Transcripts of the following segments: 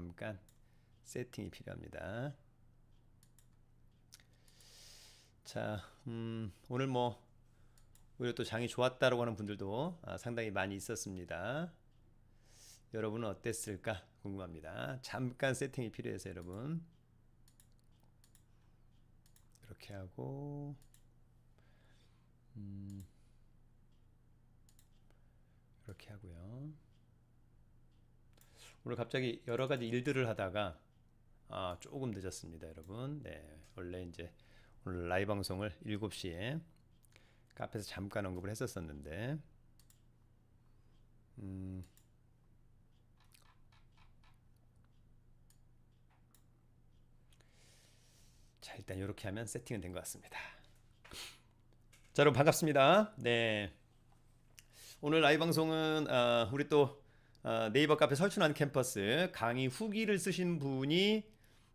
잠깐 세팅이 필요합니다. 자, 음, 오늘 뭐 오히려 또 장이 좋았다라고 하는 분들도 아, 상당히 많이 있었습니다. 여러분은 어땠을까 궁금합니다. 잠깐 세팅이 필요해서 여러분 이렇게 하고 음, 이렇게 하고요. 오늘 갑자기 여러 가지 일들을 하다가 아, 조금 늦었습니다, 여러분. 네, 원래 이제 오늘 라이브 방송을 7시에 카페에서 잠깐 언급을 했었었는데 음, 자, 일단 이렇게 하면 세팅은 된 것 같습니다. 자, 여러분 반갑습니다. 네. 오늘 라이브 방송은 아, 우리 또 아, 네이버 카페 설춘한 캠퍼스 강의 후기를 쓰신 분이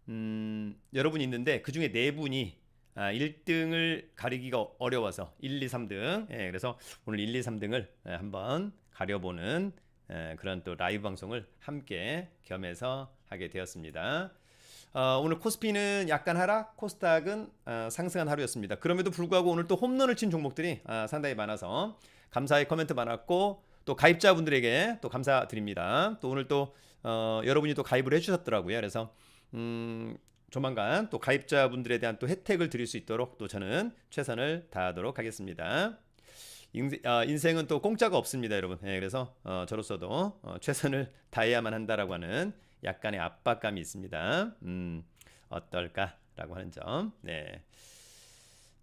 음, 여러분 있는데 그 중에 네 분이 아, 1등을 가리기가 어려워서 1, 2, 3등. 예, 그래서 오늘 1, 2, 3등을 예, 한번 가려보는 예, 그런 또 라이브 방송을 함께 겸해서 하게 되었습니다. 어, 오늘 코스피는 약간 하락, 코스닥은 어, 상승한 하루였습니다. 그럼에도 불구하고 오늘 또 홈런을 친 종목들이 아, 상당히 많아서 감사의 코멘트 많았고 또 가입자분들에게 또 감사드립니다. 또 오늘 또 어, 여러분이 또 가입을 해주셨더라고요. 그래서 음, 조만간 또 가입자분들에 대한 또 혜택을 드릴 수 있도록 또 저는 최선을 다하도록 하겠습니다. 인생, 아, 인생 은 또 공짜가 없습니다, 여러분. 예, 그래서 어, 저로서도 어, 최선을 다해야만 한다라고 하는 약간의 압박감이 있습니다. 음, 어떨까라고 하는 점. 네.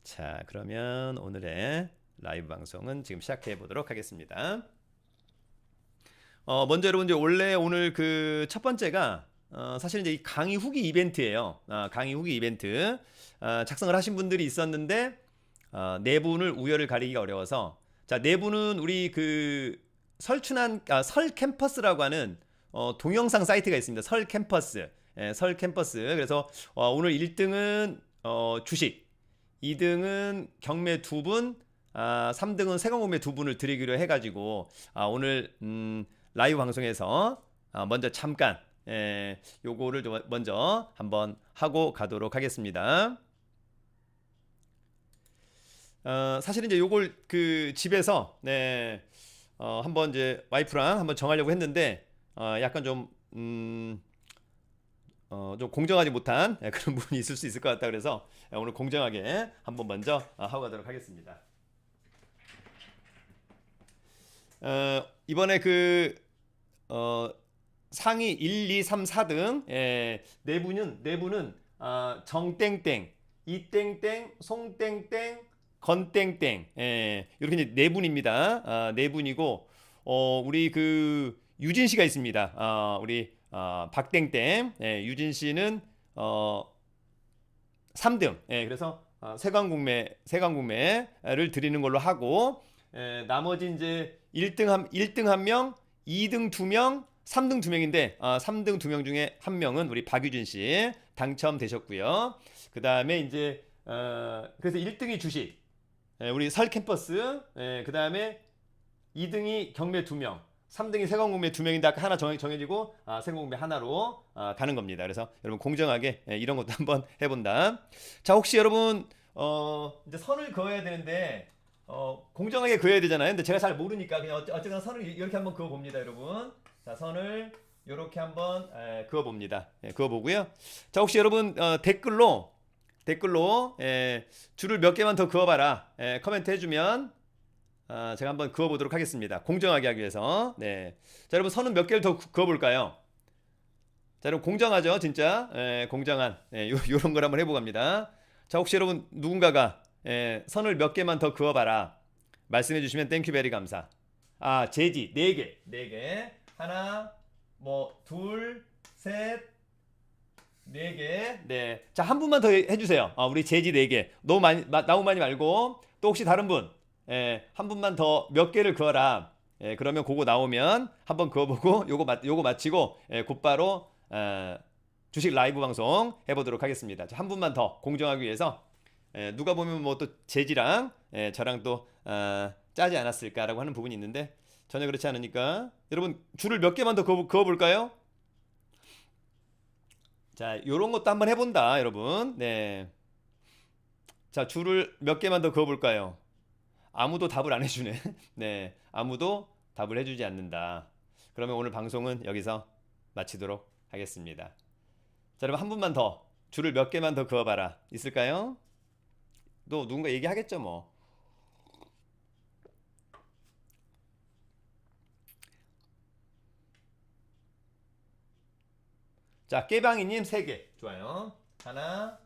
자, 그러면 오늘의 라이브 방송은 지금 시작해 보도록 하겠습니다. 어, 먼저 여러분들 원래 오늘 그 첫 번째가 어, 사실 이제 이 강의 후기 이벤트예요. 아, 강의 후기 이벤트 아, 작성을 하신 분들이 있었는데 어, 네 분을 우열을 가리기가 어려워서 자, 네 분은 우리 그 설춘한 아, 설 캠퍼스라고 하는 어, 동영상 사이트가 있습니다. 설 캠퍼스. 예, 설 캠퍼스. 그래서 어, 오늘 1등은 어, 주식, 2등은 경매 두 분, 아, 3등은 세관공매 두 분을 드리기로 해가지고 아, 오늘 음, 라이브 방송에서 아, 먼저 잠깐 예, 요거를 좀 먼저 한번 하고 가도록 하겠습니다. 어, 사실은 이제 요걸 그 집에서 네, 어, 한번 이제 와이프랑 한번 정하려고 했는데 어, 약간 좀 음, 어, 좀 공정하지 못한 예, 그런 부분이 있을 수 있을 것 같다 그래서 예, 오늘 공정하게 한번 먼저 어, 하고 가도록 하겠습니다. 어, 이번에 그 어, 상위 1, 2, 3, 4등 예, 네 분은 네 분은 아, 정땡땡, 이땡땡, 송땡땡, 건땡땡 예, 이렇게 이제 네 분입니다. 아, 네 분이고 어, 우리 그 유진 씨가 있습니다. 아, 우리 아, 박땡땡 예, 유진 씨는 어, 3등. 예, 그래서 어, 세관국매 세관국매를 드리는 걸로 하고 예, 나머지 이제 1등 한 1등 한 명, 2등 두 명, 3등 두 명인데 어, 3등 두 명 중에 한 명은 우리 박유진 씨 당첨되셨고요. 그 다음에 이제 어, 그래서 1등이 주식, 예, 우리 설 캠퍼스, 예, 그 다음에 2등이 경매 두 명, 3등이 세관공매 두 명인데 아까 하나 정해, 정해지고 아, 세관공매 하나로 아, 가는 겁니다. 그래서 여러분 공정하게 예, 이런 것도 한번 해본다. 자 혹시 여러분 어, 이제 선을 그어야 되는데 어, 공정하게 그어야 되잖아요. 근데 제가 잘 모르니까 그냥 어쨌거나 선을 이렇게 한번 그어 봅니다, 여러분. 자 선을 이렇게 한번 에, 그어 봅니다. 예, 그어 보고요. 자 혹시 여러분 어, 댓글로 댓글로 예, 줄을 몇 개만 더 그어 봐라 예, 코멘트 해 주면 아, 제가 한번 그어 보도록 하겠습니다. 공정하게 하기 위해서. 네. 자, 여러분 선은 몇 개를 더 그- 그어볼까요? 자, 여러분 공정하죠, 진짜. 예, 공정한 예, 요, 요런 걸 한번 해보고 갑니다. 자, 혹시 여러분 누군가가 예, 선을 몇 개만 더 그어봐라 말씀해 주시면 땡큐 베리 감사. 아, 재지 네 개, 네 개. 하나, 뭐 둘, 셋, 네 개. 네. 자, 한 분만 더 해- 해주세요. 아, 우리 재지 네 개. 너무 많이, 마- 너무 많이 말고. 또 혹시 다른 분, 예, 한 분만 더 몇 개를 그어라. 예, 그러면 그거 나오면 한번 그어보고 요거 맞, 요거 마치고 예, 곧바로 어, 주식 라이브 방송 해보도록 하겠습니다. 자, 한 분만 더 공정하기 위해서 예, 누가 보면 뭐 또 재지랑 예, 저랑 또 어, 짜지 않았을까라고 하는 부분이 있는데 전혀 그렇지 않으니까 여러분 줄을 몇 개만 더 그어, 그어 볼까요? 자, 요런 것도 한번 해본다, 여러분. 네. 자, 줄을 몇 개만 더 그어볼까요? 아무도 답을 안 해주네. 네. 아무도 답을 해주지 않는다. 그러면 오늘 방송은 여기서 마치도록 하겠습니다. 자, 여러분 한 분만 더 줄을 몇 개만 더 그어봐라. 있을까요? 또 누군가 얘기하겠죠, 뭐. 자, 깨방이님 3개. 좋아요. 하나,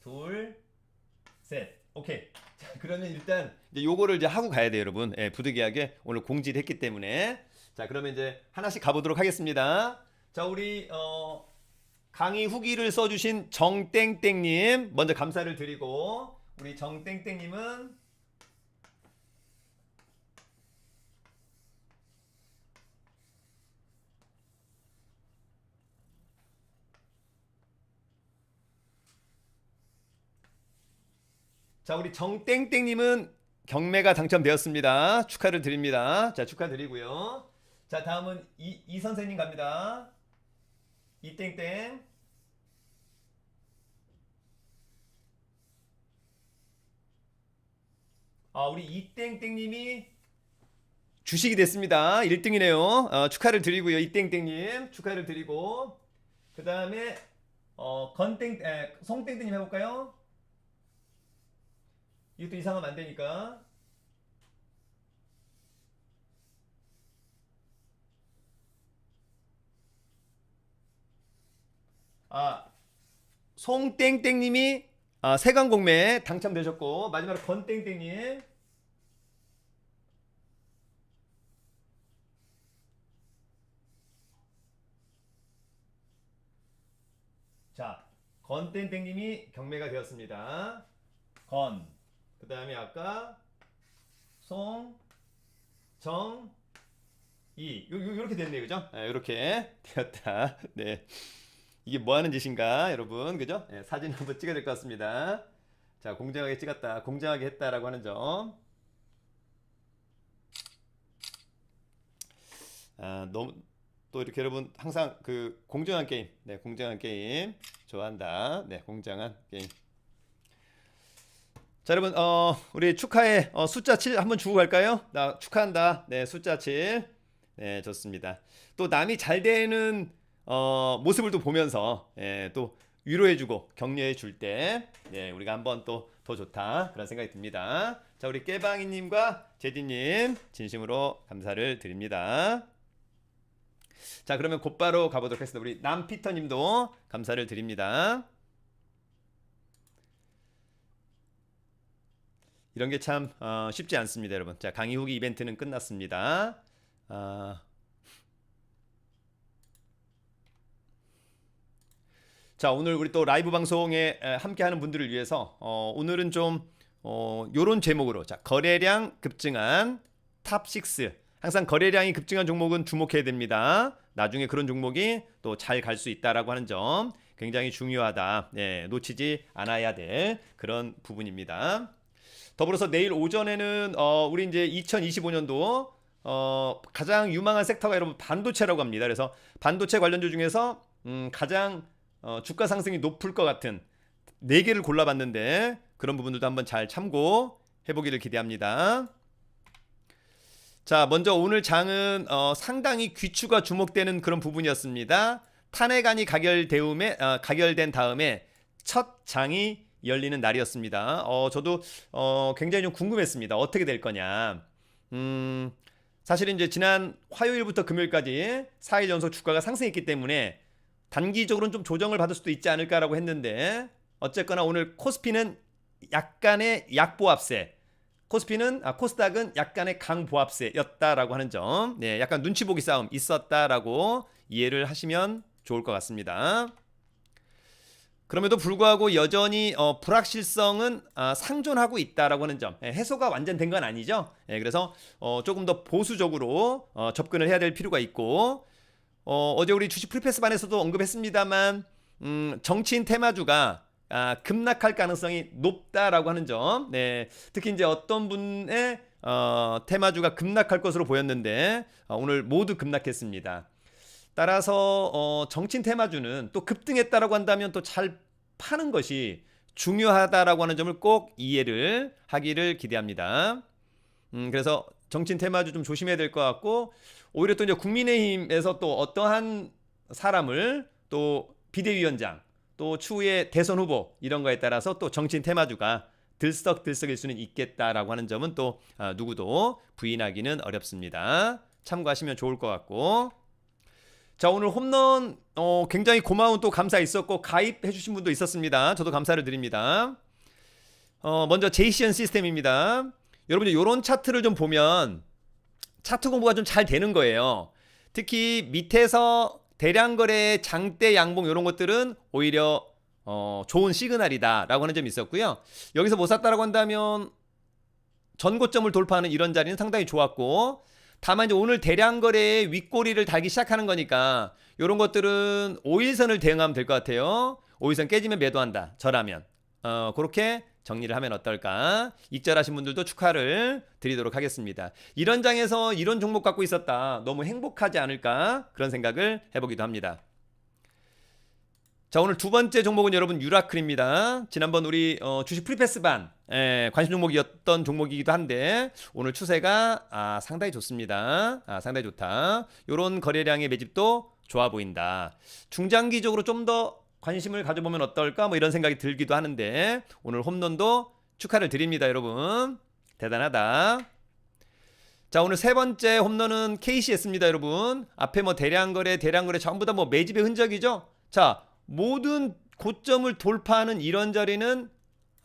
둘, 셋. 오케이. 자, 그러면 일단 이제 요거를 이제 하고 가야 돼요, 여러분. 예, 부득이하게 오늘 공지를 했기 때문에. 자, 그러면 이제 하나씩 가보도록 하겠습니다. 자, 우리 어, 강의 후기를 써주신 정땡땡님 먼저 감사를 드리고 우리 정땡땡님은 자, 우리 정땡땡님은 경매가 당첨되었습니다. 축하를 드립니다. 자, 축하드리고요. 자, 다음은 이, 이 선생님 갑니다. 이땡땡. 아, 우리 이땡땡님이 주식이 됐습니다. 1등이네요. 어, 축하를 드리고요. 이땡땡님 축하를 드리고 그 다음에 어, 건땡, 에, 송땡땡님 해볼까요? 이것도 이상하면 안 되니까. 아, 송땡땡님이 아, 세관공매 당첨되셨고 마지막으로 건땡땡님 자 건땡땡님이 경매가 되었습니다. 건 그 다음에 아까 송, 정, 이 요, 요, 요렇게 됐네요, 그죠? 네, 요렇게 되었다. 네. 이게 뭐 하는 짓인가, 여러분, 그죠? 네, 사진 한번 찍어야 될 것 같습니다. 자, 공정하게 찍었다, 공정하게 했다라고 하는 점. 아, 너무 또 이렇게 여러분 항상 그 공정한 게임, 네, 공정한 게임 좋아한다. 네, 공정한 게임. 자, 여러분, 어, 우리 축하해. 어, 숫자 7 한번 주고 갈까요? 나 축하한다. 네, 숫자 7. 네, 좋습니다. 또 남이 잘 되는 어, 모습을 또 보면서 예, 또 위로해주고 격려해줄 때, 예, 우리가 한번 또 더 좋다 그런 생각이 듭니다. 자, 우리 깨방이님과 제디님 진심으로 감사를 드립니다. 자, 그러면 곧바로 가보도록 하겠습니다. 우리 남피터 님도 감사를 드립니다. 이런 게참 어, 쉽지 않습니다, 여러분. 자, 강의 후기 이벤트는 끝났습니다. 아, 자, 오늘 우리 또 라이브 방송에 에, 함께하는 분들을 위해서 어, 오늘은 좀 어, 요런 제목으로 자, 거래량 급증한 탑 6 항상 거래량이 급증한 종목은 주목해야 됩니다. 나중에 그런 종목이 또 잘 갈 수 있다라고 하는 점 굉장히 중요하다. 네, 놓치지 않아야 될 그런 부분입니다. 더불어서 내일 오전에는 어, 우리 이제 2025년도 어, 가장 유망한 섹터가 여러분 반도체라고 합니다. 그래서 반도체 관련주 중에서 음, 가장 어, 주가 상승이 높을 것 같은 네 개를 골라봤는데 그런 부분들도 한번 잘 참고 해 보기를 기대합니다. 자, 먼저 오늘 장은 어, 상당히 귀추가 주목되는 그런 부분이었습니다. 탄핵안이 가결되음에 어, 가결된 다음에 첫 장이 열리는 날이었습니다. 어, 저도 어, 굉장히 좀 궁금했습니다. 어떻게 될 거냐. 음, 사실은 이제 지난 화요일부터 금요일까지 4일 연속 주가가 상승했기 때문에 단기적으로는 좀 조정을 받을 수도 있지 않을까라고 했는데 어쨌거나 오늘 코스피는 약간의 약보합세 코스피는 아, 코스닥은 약간의 강보합세였다라고 하는 점, 네, 약간 눈치 보기 싸움 있었다라고 이해를 하시면 좋을 것 같습니다. 그럼에도 불구하고 여전히 어, 불확실성은 아, 상존하고 있다라고 하는 점, 예, 해소가 완전 된 건 아니죠. 예, 그래서 어, 조금 더 보수적으로 어, 접근을 해야 될 필요가 있고 어, 어제 우리 주식 프리패스 반에서도 언급했습니다만 음, 정치인 테마주가 아, 급락할 가능성이 높다라고 하는 점. 네. 특히 이제 어떤 분의 어, 테마주가 급락할 것으로 보였는데 어, 오늘 모두 급락했습니다. 따라서 어, 정친 테마주는 또 급등했다라고 한다면 또 잘 파는 것이 중요하다라고 하는 점을 꼭 이해를 하기를 기대합니다. 음, 그래서 정친 테마주 좀 조심해야 될 것 같고 오히려 또 이제 국민의힘에서 또 어떠한 사람을 또 비대위원장 또 추후에 대선 후보 이런 거에 따라서 또 정친 테마주가 들썩들썩일 수는 있겠다라고 하는 점은 또 아, 누구도 부인하기는 어렵습니다. 참고하시면 좋을 것 같고 자 오늘 홈런 어, 굉장히 고마운 또 감사 있었고 가입해 주신 분도 있었습니다. 저도 감사를 드립니다. 어, 먼저 제이시언 시스템입니다. 여러분들 이런 차트를 좀 보면 차트 공부가 좀 잘 되는 거예요. 특히 밑에서 대량 거래, 장대 양봉 이런 것들은 오히려 어, 좋은 시그널이다라고 하는 점이 있었고요. 여기서 못 샀다라고 한다면 전고점을 돌파하는 이런 자리는 상당히 좋았고 다만 이제 오늘 대량 거래의 윗꼬리를 달기 시작하는 거니까 이런 것들은 5일선을 대응하면 될 것 같아요. 5일선 깨지면 매도한다. 저라면 어, 그렇게 정리를 하면 어떨까? 익절하신 분들도 축하를 드리도록 하겠습니다. 이런 장에서 이런 종목 갖고 있었다. 너무 행복하지 않을까? 그런 생각을 해보기도 합니다. 자 오늘 두 번째 종목은 여러분 유라클입니다. 지난번 우리 어, 주식 프리패스반 예, 관심 종목이었던 종목이기도 한데 오늘 추세가 아, 상당히 좋습니다. 아, 상당히 좋다. 이런 거래량의 매집도 좋아 보인다. 중장기적으로 좀 더 관심을 가져보면 어떨까 뭐 이런 생각이 들기도 하는데 오늘 홈런도 축하를 드립니다, 여러분. 대단하다. 자 오늘 세 번째 홈런은 KCS입니다, 여러분. 앞에 뭐 대량 거래, 대량 거래 전부 다 뭐 매집의 흔적이죠. 자 모든 고점을 돌파하는 이런 자리는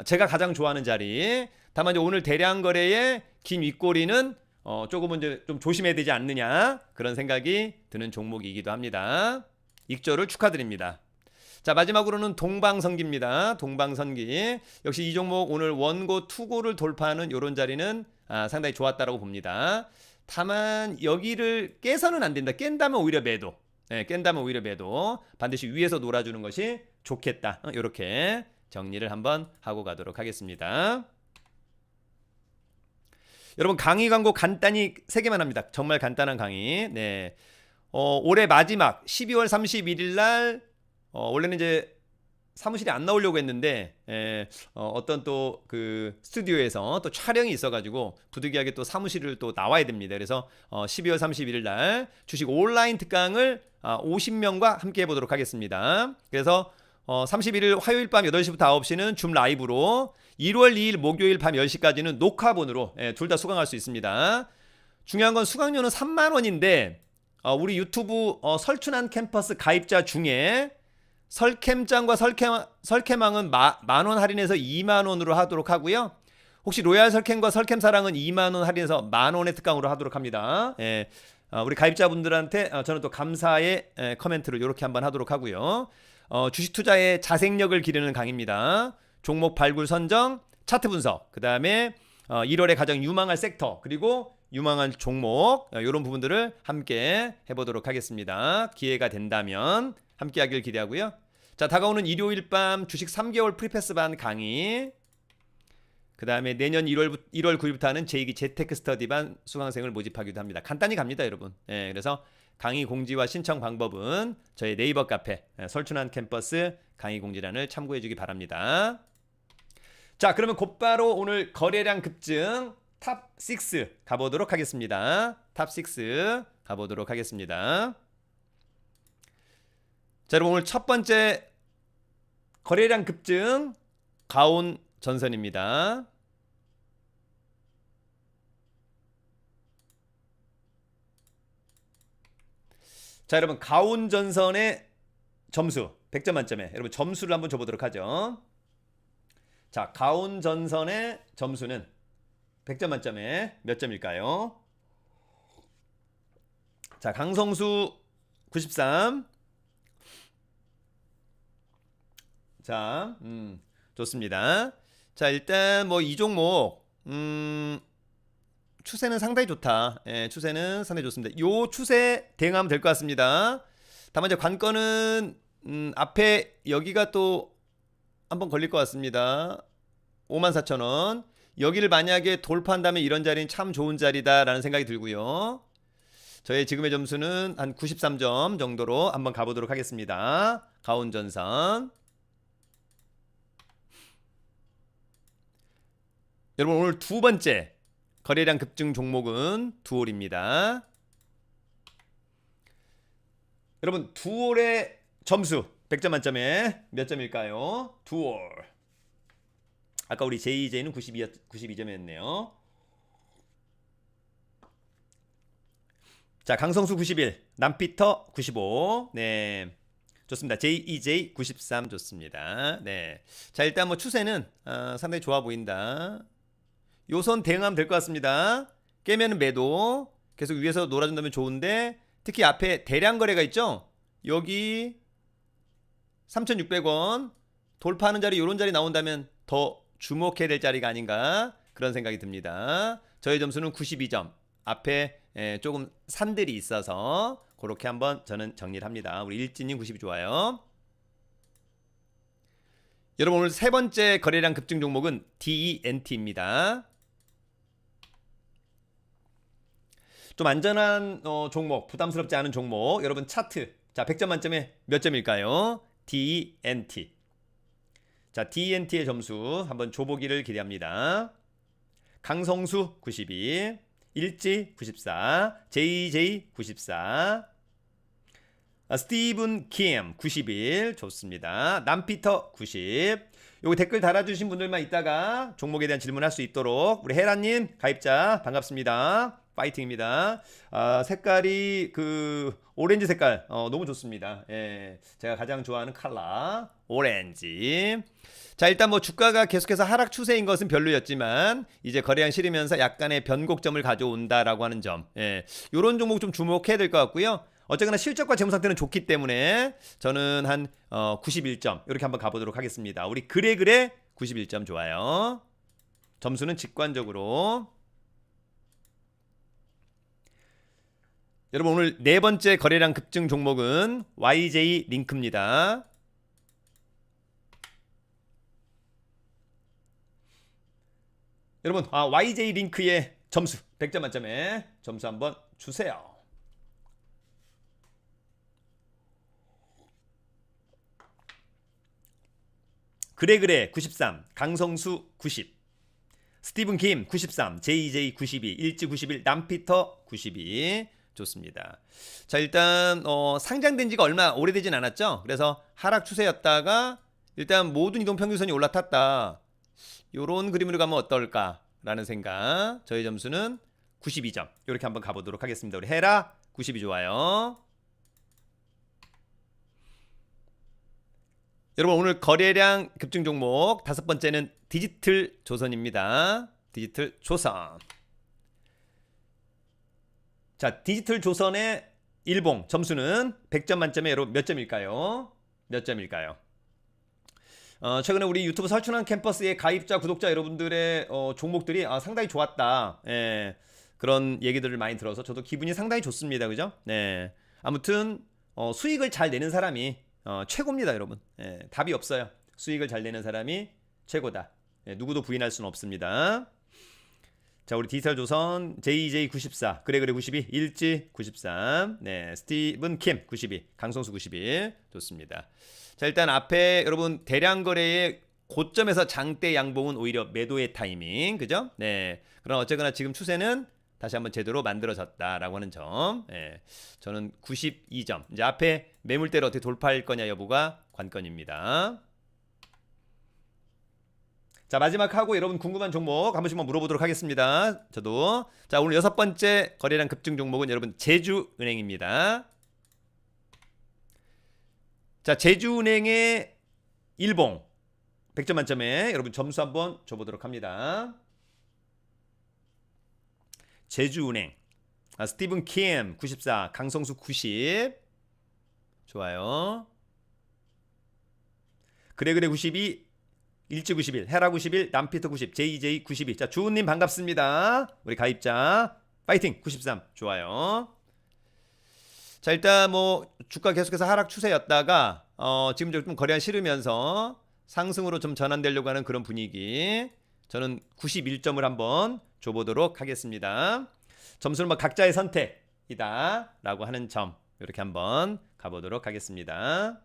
제가 가장 좋아하는 자리. 다만 이제 오늘 대량 거래의 긴 윗꼬리는 어, 조금은 이제 좀 조심해야 되지 않느냐 그런 생각이 드는 종목이기도 합니다. 익절을 축하드립니다. 자 마지막으로는 동방선기입니다. 동방선기 역시 이 종목 오늘 원고 투고를 돌파하는 이런 자리는 아, 상당히 좋았다라고 봅니다. 다만 여기를 깨서는 안 된다. 깬다면 오히려 매도. 예, 깬다면 오히려 매도. 반드시 위에서 놀아주는 것이 좋겠다. 이렇게 정리를 한번 하고 가도록 하겠습니다. 여러분 강의 광고 간단히 세 개만 합니다. 정말 간단한 강의. 네. 어, 올해 마지막 12월 31일 날 어, 원래는 이제 사무실에 안 나오려고 했는데 에, 어, 떤 또 그 스튜디오에서 또 촬영이 있어가지고 부득이하게 또 사무실을 또 나와야 됩니다. 그래서 어, 12월 31일 날 주식 온라인 특강을 아, 50명과 함께 해보도록 하겠습니다. 그래서 어, 31일 화요일 밤 8시부터 9시는 줌 라이브로 1월 2일 목요일 밤 10시까지는 녹화본으로 예, 둘다 수강할 수 있습니다. 중요한 건 수강료는 3만 원인데 어, 우리 유튜브 어, 설춘한 캠퍼스 가입자 중에 설캠장과 설캠, 설캠왕은 만 원 할인해서 2만 원으로 하도록 하고요. 혹시 로얄 설캠과 설캠사랑은 2만 원 할인해서 만 원의 특강으로 하도록 합니다. 예. 어, 우리 가입자분들한테 어, 저는 또 감사의 에, 커멘트를 이렇게 한번 하도록 하고요. 어, 주식 투자의 자생력을 기르는 강의입니다. 종목 발굴 선정, 차트 분석, 그 다음에 어, 1월에 가장 유망할 섹터, 그리고 유망한 종목 이런 어, 부분들을 함께 해보도록 하겠습니다. 기회가 된다면 함께 하길 기대하고요. 자 다가오는 일요일 밤 주식 3개월 프리패스 반 강의 그 다음에 내년 1월 1월 9일부터 하는 제2기 재테크 스터디 반 수강생을 모집하기도 합니다. 간단히 갑니다, 여러분. 예, 그래서 강의 공지와 신청 방법은 저희 네이버 카페 예, 설춘한 캠퍼스 강의 공지란을 참고해 주기 바랍니다. 자, 그러면 곧바로 오늘 거래량 급증 탑 6 가보도록 하겠습니다. 탑 6 가보도록 하겠습니다. 자, 여러분 오늘 첫 번째 거래량 급증 가온 전선입니다. 자, 여러분 가온 전선의 점수 100점 만점에 여러분 점수를 한번 줘보도록 하죠. 자, 가온 전선의 점수는 100점 만점에 몇 점일까요? 자, 강성수 93. 자, 음, 좋습니다. 자, 일단 뭐 이 종목, 음, 추세는 상당히 좋다. 예, 추세는 상당히 좋습니다. 요 추세 대응하면 될 것 같습니다. 다만 이제 관건은 음, 앞에 여기가 또 한번 걸릴 것 같습니다. 54,000원. 여기를 만약에 돌파한다면 이런 자리는 참 좋은 자리다라는 생각이 들고요. 저의 지금의 점수는 한 93점 정도로 한번 가보도록 하겠습니다. 가온전선. 여러분 오늘 두 번째 거래량 급증 종목은 두올입니다. 여러분 두올의 점수 100점 만점에 몇 점일까요? 두올. 아까 우리 JJ는 92, 92점이었네요. 자, 강성수 91, 남피터 95. 네. 좋습니다. JEJ 93 좋습니다. 네. 자, 일단 뭐 추세는 어, 상당히 좋아 보인다. 요선 대응하면 될 것 같습니다. 깨면은 매도. 계속 위에서 놀아준다면 좋은데 특히 앞에 대량 거래가 있죠? 여기 3,600원 돌파하는 자리 요런 자리 나온다면 더 주목해야 될 자리가 아닌가 그런 생각이 듭니다. 저의 점수는 92점. 앞에 에, 조금 산들이 있어서 그렇게 한번 저는 정리를 합니다. 우리 일진님 90이 좋아요. 여러분 오늘 세 번째 거래량 급증 종목은 DENT입니다. 좀 안전한 어, 종목, 부담스럽지 않은 종목. 여러분 차트. 자, 100점 만점에 몇 점일까요? DENT. 자, DENT의 점수 한번 줘보기를 기대합니다. 강성수 92, 일지 94, JJ 94, 아, 스티븐 킴 91 좋습니다. 남피터 90. 요거 댓글 달아주신 분들만 있다가 종목에 대한 질문할 수 있도록 우리 헤라님 가입자 반갑습니다. 파이팅입니다. 아, 색깔이 그 오렌지 색깔 어, 너무 좋습니다. 예, 제가 가장 좋아하는 컬러 오렌지. 자 일단 뭐 주가가 계속해서 하락 추세인 것은 별로였지만 이제 거래량 실으면서 약간의 변곡점을 가져온다라고 하는 점. 예, 요런 종목 좀 주목해야 될 것 같고요. 어쨌거나 실적과 재무 상태는 좋기 때문에 저는 한 어, 91점 이렇게 한번 가보도록 하겠습니다. 우리 그래 그래 91점 좋아요. 점수는 직관적으로 여러분 오늘 네 번째 거래량 급증 종목은 YJ 링크입니다. 여러분 아, YJ 링크의 점수 100점 만점에 점수 한번 주세요. 그래 그래 93 강성수 90 스티븐 김 93 JJ 92 일지 91 남피터 92 좋습니다. 자 일단 어, 상장된 지가 얼마 오래되진 않았죠. 그래서 하락 추세였다가 일단 모든 이동 평균선이 올라탔다. 요런 그림으로 가면 어떨까라는 생각. 저희 점수는 92점. 이렇게 한번 가보도록 하겠습니다. 우리 헤라 92 좋아요. 여러분 오늘 거래량 급증 종목 다섯 번째는 디지털 조선입니다. 디지털 조선. 자, 디지털 조선의 일봉 점수는 100점 만점에 여러분 몇 점일까요? 몇 점일까요? 어, 최근에 우리 유튜브 설춘한 캠퍼스의 가입자 구독자 여러분들의 어, 종목들이 아, 상당히 좋았다. 예, 그런 얘기들을 많이 들어서 저도 기분이 상당히 좋습니다. 그죠? 네. 아무튼 어, 수익을 잘 내는 사람이 어, 최고입니다, 여러분. 예, 답이 없어요. 수익을 잘 내는 사람이 최고다. 예, 누구도 부인할 수는 없습니다. 자, 우리 디지털 조선 JJ94, 그래 그래 92, 일지 93, 네, 스티븐 킴 92, 강성수 91 좋습니다. 자, 일단 앞에 여러분 대량 거래의 고점에서 장대 양봉은 오히려 매도의 타이밍, 그죠? 네. 그럼 어쨌거나 지금 추세는 다시 한번 제대로 만들어졌다라고 하는 점. 예. 저는 92점. 이제 앞에 매물대를 어떻게 돌파할 거냐 여부가 관건입니다. 자 마지막 하고 여러분 궁금한 종목 한 번씩만 물어보도록 하겠습니다. 저도 자 오늘 여섯 번째 거래량 급증 종목은 여러분 제주은행입니다. 자 제주은행의 일봉 100점 만점에 여러분 점수 한번 줘보도록 합니다. 제주은행 아, 스티븐 킴 94, 강성수 90 좋아요. 그래 그래 92, 일지 91, 헤라 91, 남피터 90, JJ 92. 자 주은님 반갑습니다. 우리 가입자 파이팅 93 좋아요. 자 일단 뭐 주가 계속해서 하락 추세였다가 어, 지금 좀 거래한 실으면서 상승으로 좀 전환되려고 하는 그런 분위기. 저는 91점을 한번 줘보도록 하겠습니다. 점수는 뭐 각자의 선택. 이다라고 하는 점 이렇게 한번 가보도록 하겠습니다.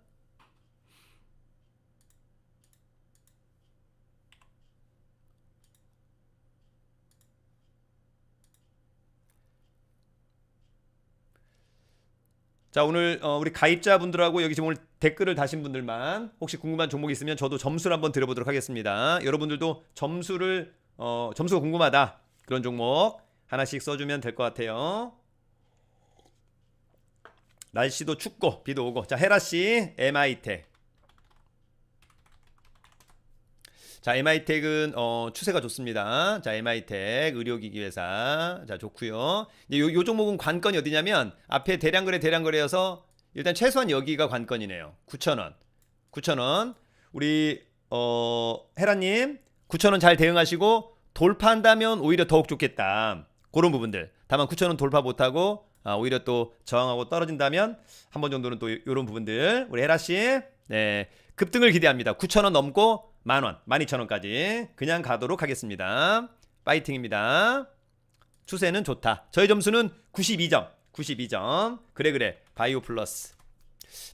자 오늘 어, 우리 가입자분들하고 여기 지금 오늘 댓글을 다신 분들만 혹시 궁금한 종목 있으면 저도 점수를 한번 드려보도록 하겠습니다. 여러분들도 점수를 어, 점수가 궁금하다 그런 종목 하나씩 써주면 될 것 같아요. 날씨도 춥고 비도 오고 자 헤라 씨 MI텍 자 MI텍은 어, 추세가 좋습니다. 자 MI텍 의료기기 회사 자 좋고요. 이제 요, 요 종목은 관건이 어디냐면 앞에 대량 거래 대량 거래여서 일단 최소한 여기가 관건이네요. 9,000원 9,000원 우리 어, 헤라 님 9,000원 잘 대응하시고 돌파한다면 오히려 더욱 좋겠다. 그런 부분들. 다만 9,000원 돌파 못 하고 아, 오히려 또 저항하고 떨어진다면 한 번 정도는 또 이런 부분들 우리 헤라 씨 네, 급등을 기대합니다. 9,000원 넘고 만원, 12,000원까지 그냥 가도록 하겠습니다. 파이팅입니다. 추세는 좋다. 저희 점수는 92점. 92점. 그래 그래. 바이오 플러스.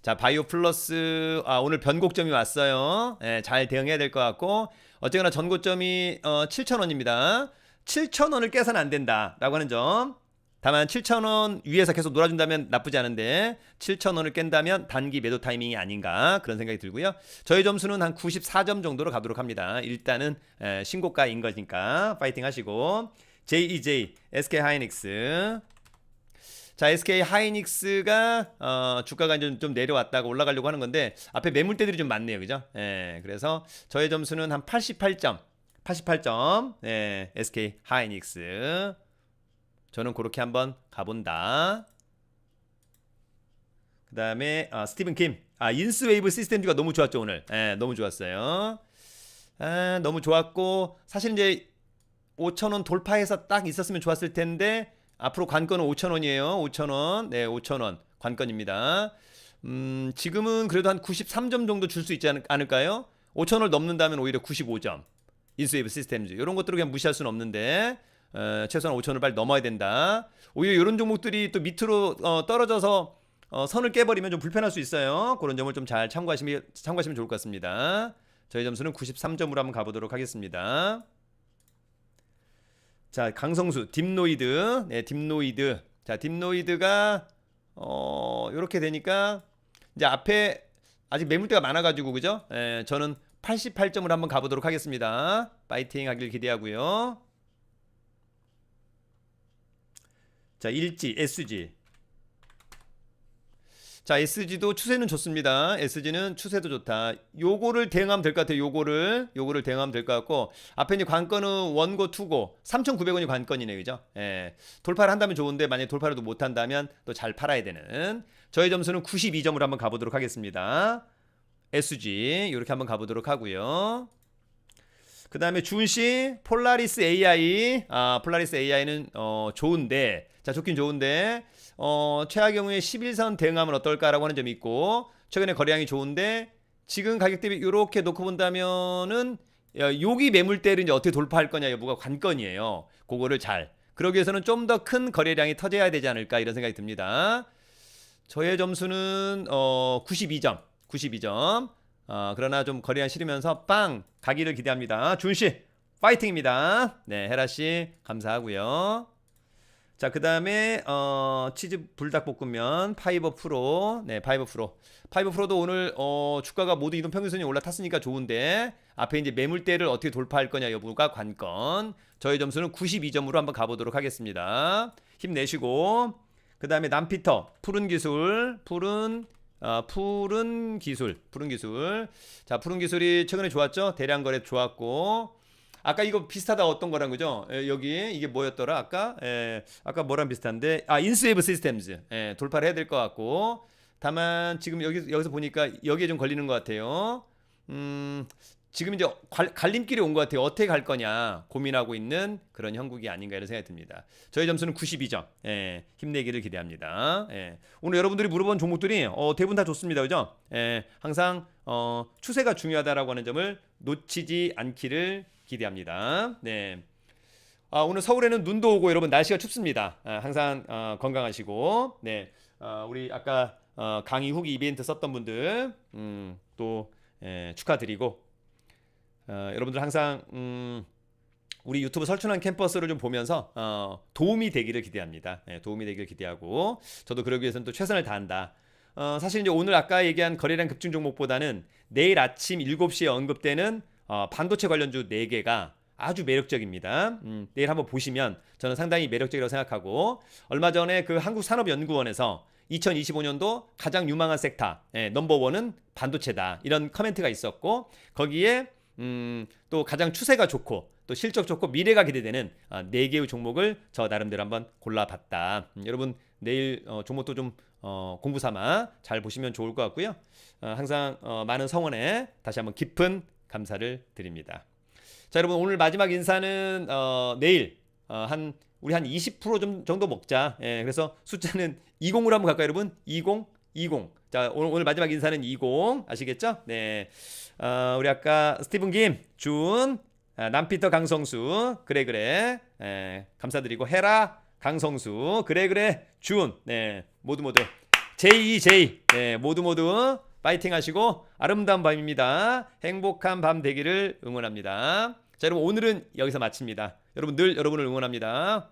자, 바이오 플러스 아, 오늘 변곡점이 왔어요. 예, 잘 대응해야 될 것 같고 어쨌거나 전고점이 어, 7,000원입니다. 7,000원을 깨서는 안 된다라고 하는 점. 다만 7,000원 위에서 계속 놀아준다면 나쁘지 않은데 7,000원을 깬다면 단기 매도 타이밍이 아닌가 그런 생각이 들고요. 저희 점수는 한 94점 정도로 가도록 합니다. 일단은 에, 신고가인 거니까 파이팅 하시고 JEJ, SK 하이닉스 자, SK 하이닉스가 어, 주가가 이제 좀 내려왔다가 올라가려고 하는 건데 앞에 매물대들이 좀 많네요. 그죠? 예. 그래서 저의 점수는 한 88점. 88점. 예. SK 하이닉스. 저는 그렇게 한번 가본다. 그 다음에 아, 스티븐 킴. 아, 인스웨이브 시스템즈가 너무 좋았죠 오늘. 예, 너무 좋았어요. 아, 너무 좋았고 사실 이제 5천원 돌파해서 딱 있었으면 좋았을 텐데 앞으로 관건은 5천원이에요. 5천원. 네, 5천원 관건입니다. 음, 지금은 그래도 한 93점 정도 줄 수 있지 않, 않을까요? 5천원을 넘는다면 오히려 95점. 인스웨이브 시스템즈 이런 것들을 그냥 무시할 수는 없는데 어, 최소한 5천을 빨리 넘어야 된다. 오히려 이런 종목들이 또 밑으로 어, 떨어져서 어, 선을 깨버리면 좀 불편할 수 있어요. 그런 점을 좀 잘 참고하시면 참고하시면 좋을 것 같습니다. 저희 점수는 93점으로 한번 가보도록 하겠습니다. 자 강성수 딥노이드, 네 딥노이드. 자 딥노이드가 어 이렇게 되니까 이제 앞에 아직 매물대가 많아 가지고 그죠? 예, 저는 88점을 한번 가 보도록 하겠습니다. 파이팅 하길 기대하고요. 자, 일지, SG. 자, SG도 추세는 좋습니다. SG는 추세도 좋다. 요거를 대응하면 될 것 같아요. 요거를, 요거를 대응하면 될 것 같고, 앞에 이제 관건은 원고, 투고, 3,900원이 관건이네요. 그죠? 예. 돌파를 한다면 좋은데, 만약에 돌파를 못 한다면 또 잘 팔아야 되는. 저희 점수는 92점으로 한번 가 보도록 하겠습니다. SG, 이렇게 한번 가 보도록 하고요. 그 다음에 준 씨 폴라리스 AI 아 폴라리스 AI는 어 좋은데 자 좋긴 좋은데 어 최하 경우에 11선 대응하면 어떨까라고 하는 점이 있고 최근에 거래량이 좋은데 지금 가격 대비 이렇게 놓고 본다면은 야, 여기 매물대를 이제 어떻게 돌파할 거냐 여부가 관건이에요. 그거를 잘 그러기 위해서는 좀 더 큰 거래량이 터져야 되지 않을까 이런 생각이 듭니다. 저의 점수는 어 92점 92점 어, 그러나 좀 거래량 실으면서 빵 가기를 기대합니다. 준 씨 파이팅입니다. 네 헤라 씨 감사하고요. 자, 그 다음에, 어, 치즈 불닭볶음면, 파이버 프로. 네, 파이버 프로. 파이버 프로도 오늘, 어, 주가가 모두 이동 평균선이 올라탔으니까 좋은데, 앞에 이제 매물대를 어떻게 돌파할 거냐 여부가 관건. 저희 점수는 92점으로 한번 가보도록 하겠습니다. 힘내시고. 그 다음에 남피터, 푸른 기술, 푸른, 어, 푸른 기술, 푸른 기술. 자, 푸른 기술이 최근에 좋았죠? 대량 거래 좋았고. 아까 이거 비슷하다 어떤 거란 거죠? 에, 여기 이게 뭐였더라? 아까 에, 아까 뭐랑 비슷한데 아 인스웨이브 시스템즈 에, 돌파를 해야 될 것 같고 다만 지금 여기 여기서 보니까 여기에 좀 걸리는 것 같아요. 음 지금 이제 갈, 갈림길이 온 것 같아요. 어떻게 갈 거냐 고민하고 있는 그런 형국이 아닌가 이런 생각이 듭니다. 저희 점수는 92점. 예, 힘내기를 기대합니다. 예, 오늘 여러분들이 물어본 종목들이 어, 대부분 다 좋습니다. 그죠? 예, 항상 어, 추세가 중요하다라고 하는 점을 놓치지 않기를 기대합니다. 네. 아, 오늘 서울에는 눈도 오고 여러분 날씨가 춥습니다. 아, 항상 어, 건강하시고 네 어, 우리 아까 어, 강의 후기 이벤트 썼던 분들 음, 또 예, 축하드리고 어, 여러분들 항상 음, 우리 유튜브 설춘한 캠퍼스를 좀 보면서 어, 도움이 되기를 기대합니다. 예, 도움이 되기를 기대하고 저도 그러기 위해서는 또 최선을 다한다. 어, 사실 이제 오늘 아까 얘기한 거래량 급증 종목보다는 내일 아침 7시에 언급되는 어, 반도체 관련주 4개가 아주 매력적입니다. 음, 내일 한번 보시면 저는 상당히 매력적이라고 생각하고 얼마 전에 그 한국산업연구원에서 2025년도 가장 유망한 섹터 예, 넘버원은 반도체다 이런 커멘트가 있었고 거기에 음, 또 가장 추세가 좋고 또 실적 좋고 미래가 기대되는 아, 네 개의 종목을 저 나름대로 한번 골라봤다. 음, 여러분 내일 어, 종목도 좀 어, 공부 삼아 잘 보시면 좋을 것 같고요. 어, 항상 어, 많은 성원에 다시 한번 깊은 감사를 드립니다. 자 여러분 오늘 마지막 인사는 어, 내일 어, 한 우리 한 20%좀 정도 먹자. 예, 그래서 숫자는 20으로 한번 갈까요, 여러분? 20, 20. 자 오늘, 오늘 마지막 인사는 20 아시겠죠? 네. 어, 우리 아까 스티븐 김, 준, 아, 남피터 강성수, 그래 그래, 예, 감사드리고 헤라 강성수, 그래 그래 준, 네 모두 모두 J2J, 네 모두 모두 파이팅 하시고 아름다운 밤입니다. 행복한 밤 되기를 응원합니다. 자 여러분 오늘은 여기서 마칩니다. 여러분 늘 여러분을 응원합니다.